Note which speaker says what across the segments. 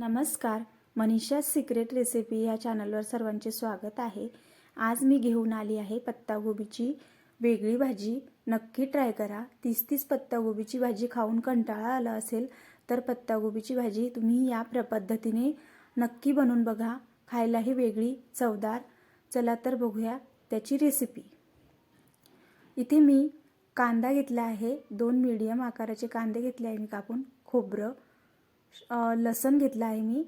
Speaker 1: नमस्कार Manisha secret recipe या चॅनलवर सर्वांचे स्वागत आहे. आज मी घेऊन आली आहे पत्तागोबीची वेगळी भाजी. नक्की ट्राय करा. तीस तीस पत्तागोबीची भाजी खाऊन कंटाळा आला असेल तर पत्तागोबीची भाजी तुम्ही या प्र पद्धतीने नक्की बनवून बघा. खायलाही वेगळी चवदार. चला तर बघूया त्याची रेसिपी इथे मी कांदा घेतला आहे. दोन मीडियम आकाराचे कांदे घेतले आहे मी कापून. खोबरं लसण घेतलं आहे मी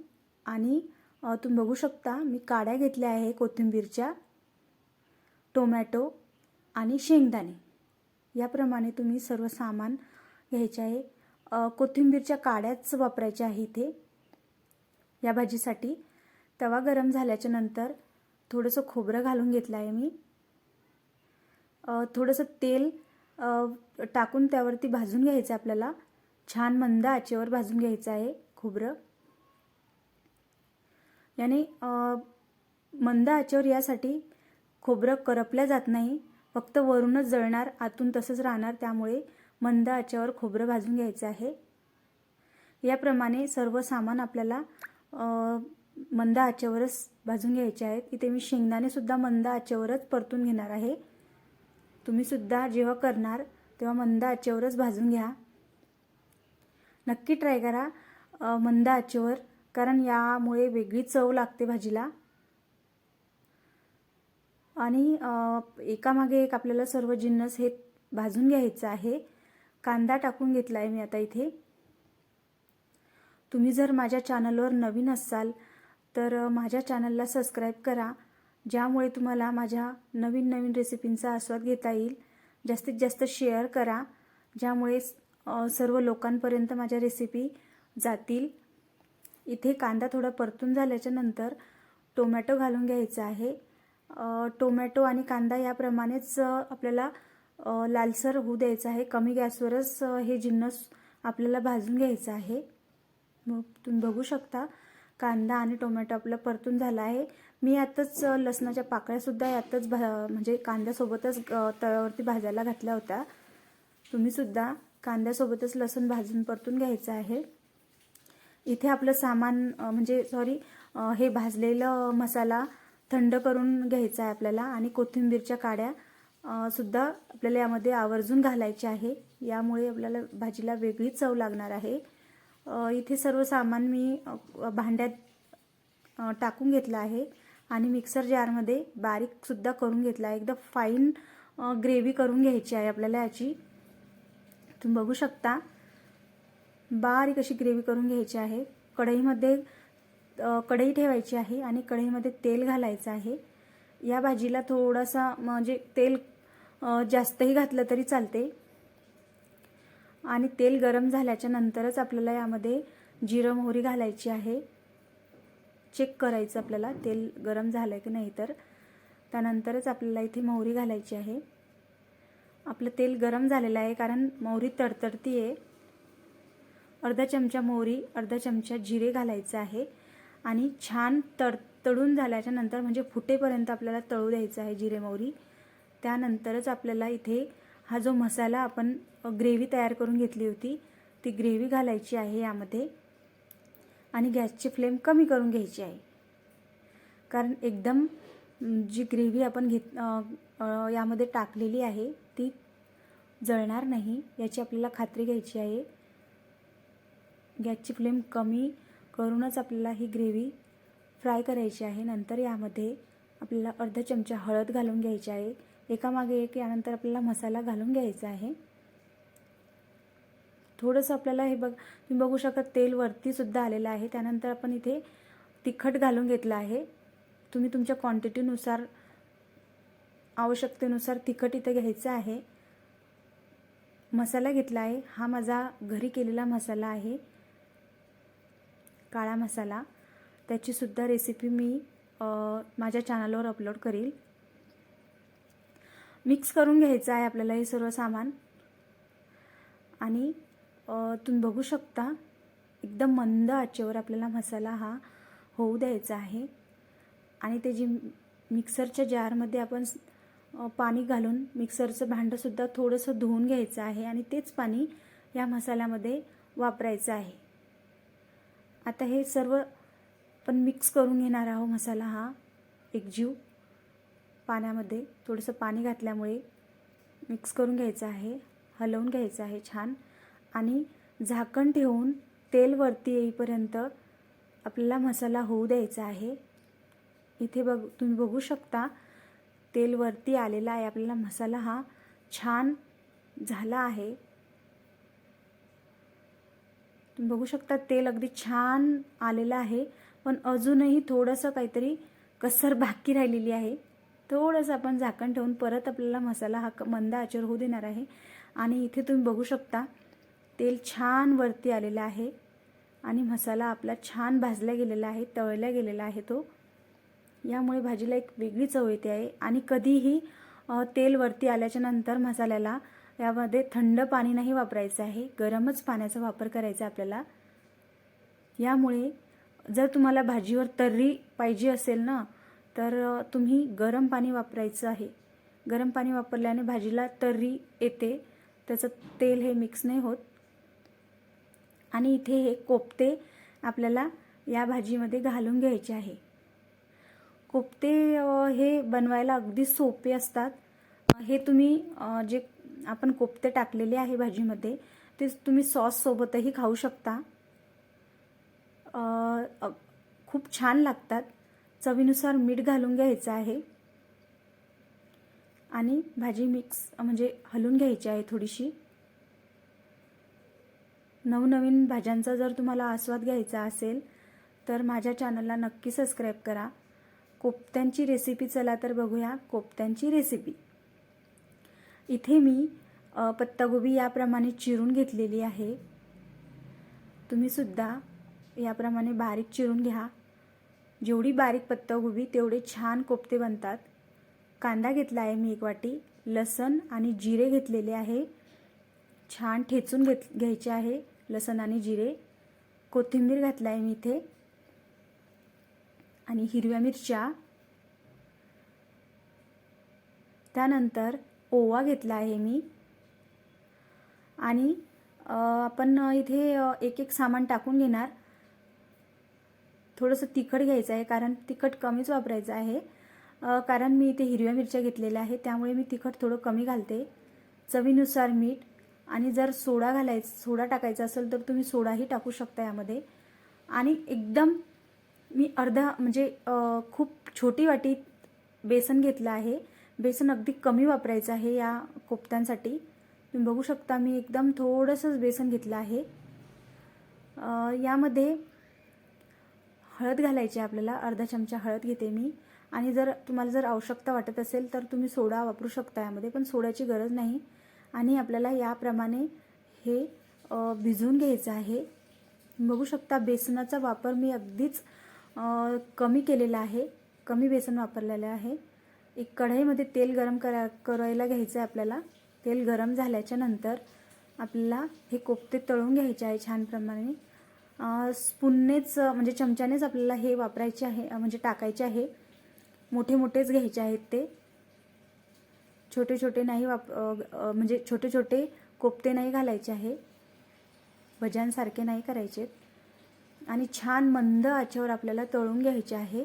Speaker 1: आणि तुम्ही बघू शकता मी काड्या घेतल्या आहे कोथिंबीरच्या टोमॅटो आणि शेंगदाणे. याप्रमाणे तुम्ही सर्व सामान घ्यायचे आहे. कोथिंबीरच्या काड्याच वापरायच्या आहे इथे. या भाजीसाठी तवा गरम झाल्याच्यानंतर थोडंसं खोबरं घालून घेतलं आहे मी. थोडंसं तेल टाकून त्यावरती भाजून घ्यायचं आपल्याला. छान मंद आचेवर भाजून घ्यायचं आहे खोबरं. याने मंद आचेवर यासाठी खोबरं करपल्या जात नाही. फक्त वरूनच जळणार आतून तसंच राहणार. त्यामुळे मंद आचेवर खोबरं भाजून घ्यायचं आहे. याप्रमाणे सर्व सामान आपल्याला मंद आचेवरच भाजून घ्यायचे आहेत. इथे मी शेंगदाणेसुद्धा मंद आचेवरच परतून घेणार आहे. तुम्हीसुद्धा जेव्हा करणार तेव्हा मंद आचेवरच भाजून घ्या. नक्की ट्राय करा. मंद आचेवर कारण यामुळे वेगळी चव लागते भाजीला. आणि एकामागे एक आपल्याला सर्व जिन्नस हे भाजून घ्यायचं आहे. कांदा टाकून घेतला आहे मी आता इथे. तुम्ही जर माझ्या चॅनलवर नवीन असाल तर माझ्या चॅनलला सबस्क्राईब करा. ज्यामुळे तुम्हाला माझ्या नवीन नवीन रेसिपींचा आस्वाद घेता येईल. जास्तीत जास्त शेअर करा. ज्यामुळे सर्व लोकांपर्यंत माझ्या रेसिपी जातील. इथे कांदा थोडा परतून झाल्याच्यानंतर टोमॅटो घालून घ्यायचा आहे. टोमॅटो आणि कांदा याप्रमाणेच आपल्याला लालसर होऊ द्यायचा आहे. कमी गॅसवरच हे जिन्नस आपल्याला भाजून घ्यायचं आहे. मग तुम्ही बघू शकता कांदा आणि टोमॅटो आपलं परतून झाला आहे. मी आताच लसणाच्या पाकळ्यासुद्धा यातच भा म्हणजे कांद्यासोबतच अ, तव्यावरती भाजायला घातल्या होत्या. तुम्हीसुद्धा कांद्यासोबतच लसूण भाजून परतून घ्यायचं आहे. इथे आपलं सामान म्हणजे सॉरी हे भाजलेलं मसाला थंड करून घ्यायचा आहे आपल्याला आणि कोथिंबीरच्या काड्या सुद्धा आपल्याला यामध्ये आवर्जून घालायचे आहे. यामुळे आपल्याला भाजीला वेगळी चव लागणार आहे. इथे सर्व सामान मी भांड्यात टाकून घेतलं आहे आणि मिक्सर जारमध्ये बारीकसुद्धा करून घेतला आहे. एकदम फाईन ग्रेव्ही करून घ्यायची आहे आपल्याला याची. तुम्ही बघू शकता. बारीक अशी ग्रेव्ही करून घ्यायची आहे. कढईमध्ये कढई ठेवायची आहे आणि कढईमध्ये तेल घालायचं आहे. या भाजीला थोडासा म्हणजे तेल जास्तही घातलं तरी चालते. आणि तेल गरम झाल्याच्या नंतरच आपल्याला यामध्ये जिरं मोहरी घालायची आहे. चेक करायचं आपल्याला तेल गरम झालं की नाही तर. त्यानंतरच आपल्याला इथे मोहरी घालायची आहे. आपलं तेल गरम झालेलं आहे कारण मोहरी तडतडती आहे अर्धा चमचा मोहरी अर्धा चमचा जिरे घालायचं आहे आणि छान तडतडून झाल्याच्यानंतर म्हणजे फुटेपर्यंत आपल्याला तळू द्यायचं आहे जिरे मोहरी. त्यानंतरच आपल्याला इथे हा जो मसाला आपण ग्रेव्ही तयार करून घेतली होती ती ग्रेव्ही घालायची आहे यामध्ये आणि गॅसची फ्लेम कमी करून घ्यायची आहे. कारण एकदम जी ग्रेव्ही आपण घेत यामध्ये टाकलेली आहे ती जळणार नाही याची आपल्याला खात्री घ्यायची आहे. गॅसची फ्लेम कमी करूनच आपल्याला ही ग्रेव्ही फ्राय करायची आहे. नंतर यामध्ये आपल्याला अर्धा चमचा हळद घालून घ्यायची आहे. एकामागे एक यानंतर आपल्याला मसाला घालून घ्यायचा आहे. थोडंसं आपल्याला हे बघ तुम्ही बघू शकत तेल वरतीसुद्धा आलेलं आहे. त्यानंतर आपण इथे तिखट घालून घेतलं आहे. तुम्ही तुमच्या क्वांटिटीनुसार आवश्यकतेनुसार तिखट इथं घ्यायचं आहे. मसाला घेतला आहे. हा माझा घरी केलेला मसाला आहे. काळा मसाला. त्याचीसुद्धा रेसिपी मी माझ्या चॅनलवर अपलोड करील. मिक्स करून घ्यायचं आहे आपल्याला हे सर्व सामान. आणि तुम्ही बघू शकता एकदम मंद आचेवर आपल्याला मसाला हा होऊ द्यायचा आहे. आणि ते जी मिक्सरच्या जारमध्ये आपण पाणी घालून मिक्सरचं भांडंसुद्धा थोडंसं धुवून घ्यायचं आहे आणि तेच पाणी या मसाल्यामध्ये वापरायचं आहे. आता हे सर्व पण मिक्स करून घेणार आहोत मसाला हा. एकजीव पाण्यामध्ये थोडंसं पाणी घातल्यामुळे मिक्स करून घ्यायचं आहे हलवून घ्यायचं आहे छान. आणि झाकण ठेवून तेल वरती येईपर्यंत आपल्याला मसाला होऊ द्यायचा आहे. इथे बघ तुम्ही बघू शकता तेल वरती आलेला आहे. आपल्याला मसाला हा छान झाला आहे. तुम्ही बघू शकता तेल अगदी छान आलेलं आहे. पण अजूनही थोडंसं काहीतरी कसर बाकी राहिलेली आहे. थोडंसं आपण झाकण ठेवून परत आपल्याला मसाला हा क- मंद आचर होऊ देणार आहे. आणि इथे तुम्ही बघू शकता तेल छान वरती आलेलं आहे. आणि मसाला आपला छान भाजला गेलेला आहे तळला गेलेला आहे तो. यामुळे भाजीला एक वेगळी चव येते आहे. आणि कधीही तेलवरती तेल वरती आल्याच्यानंतर मसाल्याला यामध्ये थंड पाणी नाही वापरायचं आहे. गरमच पाण्याचा वापर करायचा आहे आपल्याला. यामुळे जर तुम्हाला भाजीवर तर्री पाहिजे असेल ना तर तुम्ही गरम पाणी वापरायचं आहे. गरम पाणी वापरल्याने भाजीला तर्री येते. त्याचं तेल हे मिक्स नाही होत. आणि इथे हे कोपते आपल्याला या भाजीमध्ये घालून घ्यायचे आहे. कोफ्ते हे बनवायला अगदी सोपे असतात. हे तुम्ही जे आपण कोफ्ते टाकलेले आहे भाजीमध्ये ते तुम्ही सॉससोबतही खाऊ शकता. खूप छान लागतात. चवीनुसार मीठ घालून घ्यायचं आहे. आणि भाजी मिक्स म्हणजे हलून घ्यायची आहे थोडीशी. नवनवीन भाज्यांचा जर तुम्हाला आस्वाद घ्यायचा असेल तर माझ्या चॅनलला नक्की सबस्क्राईब करा. कोफ्त्यांची रेसिपी चला तर बघूया. कोफ्त्यांची रेसिपी इथे मी पत्तागोबी याप्रमाणे चिरून घेतलेली आहे. तुम्ही सुद्धा याप्रमाणे बारीक चिरून घ्या. जेवढी बारीक पत्तागोबी तेवढे छान कोफ्ते बनतात. कांदा घेतला आहे मी एक वाटी लसण आणि जिरे घेतलेले आहे. छान ठेचून घेत घ्यायचे आहे लसण आणि जिरे. कोथिंबीर घातला आहे मी इथे. आणि हिरव्या मिरच्या. त्यानंतर ओवा घेतला आहे मी. आणि आपण इथे एक एक सामान टाकून घेणार. थोडंसं तिखट घ्यायचं आहे कारण तिखट कमीच वापरायचं आहे. कारण मी इथे हिरव्या मिरच्या घेतलेल्या आहे त्यामुळे मी तिखट थोडं कमी घालते. चवीनुसार मीठ आणि जर सोडा घालायचं सोडा टाकायचा असेल तर तुम्ही सोडाही टाकू शकता यामध्ये. आणि एकदम मी अर्धा म्हणजे खूप छोटी वाटीत बेसन घेतलं आहे. बेसन अगदी कमी वापरायचं आहे या कोफ्त्यांसाठी. तुम्ही बघू शकता मी एकदम थोडंसंच बेसन घेतलं आहे. यामध्ये हळद घालायची आहे आपल्याला. अर्धा चमचा हळद घेते मी. आणि जर तुम्हाला जर आवश्यकता वाटत असेल तर तुम्ही सोडा वापरू शकता यामध्ये पण सोड्याची गरज नाही. आणि आपल्याला याप्रमाणे हे भिजवून घ्यायचं आहे. बघू शकता बेसनाचा वापर मी अगदीच कमी केलेलं आहे कमी बेसन वापरलेलं आहे. एक कढईमध्ये तेल गरम करा करायला घ्यायचं आहे आपल्याला. तेल गरम झाल्याच्यानंतर आपल्याला हे कोफ्ते तळून घ्यायचे आहे छान प्रमाणे. स्पूननेच म्हणजे चमच्यानेच आपल्याला हे वापरायचे आहे म्हणजे टाकायचे आहे. मोठे मोठेच घ्यायचे आहेत ते. छोटे छोटे नाही वाप म्हणजे छोटे छोटे कोफ्ते नाही घालायचे आहे. भज्यांसारखे नाही करायचे आणि छान मंद आचेवर आपल्याला तळून घ्यायचे आहे.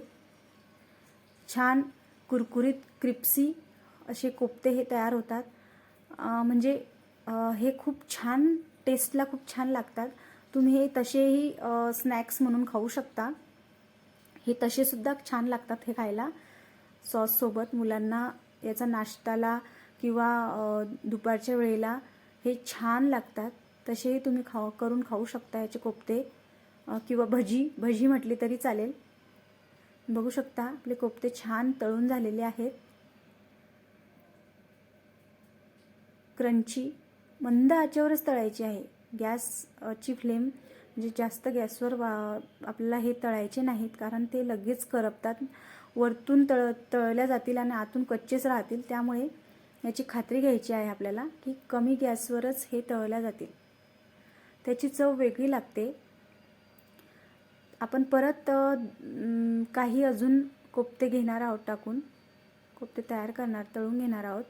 Speaker 1: छान कुरकुरीत क्रिप्सी असे कोफ्ते हे तयार होतात. म्हणजे हे खूप छान टेस्टला खूप छान लागतात. तुम्ही हे तसेही स्नॅक्स म्हणून खाऊ शकता. हे तसेसुद्धा छान लागतात हे खायला. सॉससोबत मुलांना याचा नाश्ताला किंवा दुपारच्या वेळेला हे छान लागतात. तसेही तुम्ही खाऊ करून खाऊ शकता याचे कोफ्ते किंवा भजी भजी म्हटली तरी चालेल. बघू शकता आपले कोफ्ते छान तळून झालेले आहेत. क्रंची मंद आचेवरच तळायची आहे. गॅसची फ्लेम म्हणजे जास्त गॅसवर वा आपल्याला हे तळायचे नाहीत कारण ते लगेच करपतात. वरतून तळ तळल्या जातील आणि आतून कच्चेच राहतील त्यामुळे याची खात्री घ्यायची आहे आपल्याला की कमी गॅसवरच हे तळल्या जातील. त्याची चव वेगळी लागते. आपण परत काही अजून कोफ्ते घेणार आहोत टाकून. कोफ्ते तयार करणार तळून घेणार आहोत.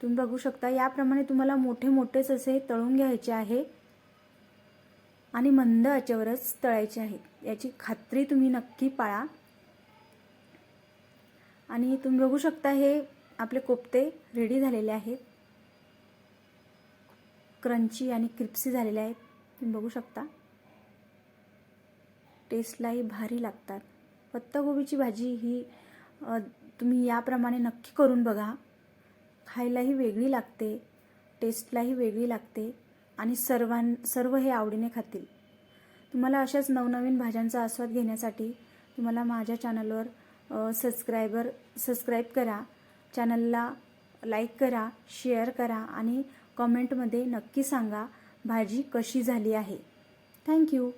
Speaker 1: तुम्ही बघू शकता याप्रमाणे तुम्हाला मोठे मोठेच असे तळून घ्यायचे आहे आणि मंद आचेवरच तळायचे आहेत याची खात्री तुम्ही नक्की पाळा. आणि तुम्ही बघू शकता हे आपले कोफ्ते रेडी झालेले आहेत. क्रंची आणि क्रिप्सी झालेले आहेत. तुम्ही बघू शकता. टेस्टलाही भारी लागतात. पत्तागोबीची भाजी ही तुम्ही याप्रमाणे नक्की करून बघा. खायलाही वेगळी लागते टेस्टलाही वेगळी लागते आणि सर्वां सर्व हे आवडीने खातील. तुम्हाला अशाच नवनवीन भाज्यांचा आस्वाद घेण्यासाठी तुम्हाला माझ्या चॅनलवर सबस्क्रायबर सबस्क्राईब करा. चॅनलला लाईक करा शेअर करा आणि कमेंटमध्ये नक्की सांगा भाजी कशी झाली आहे. थँक्यू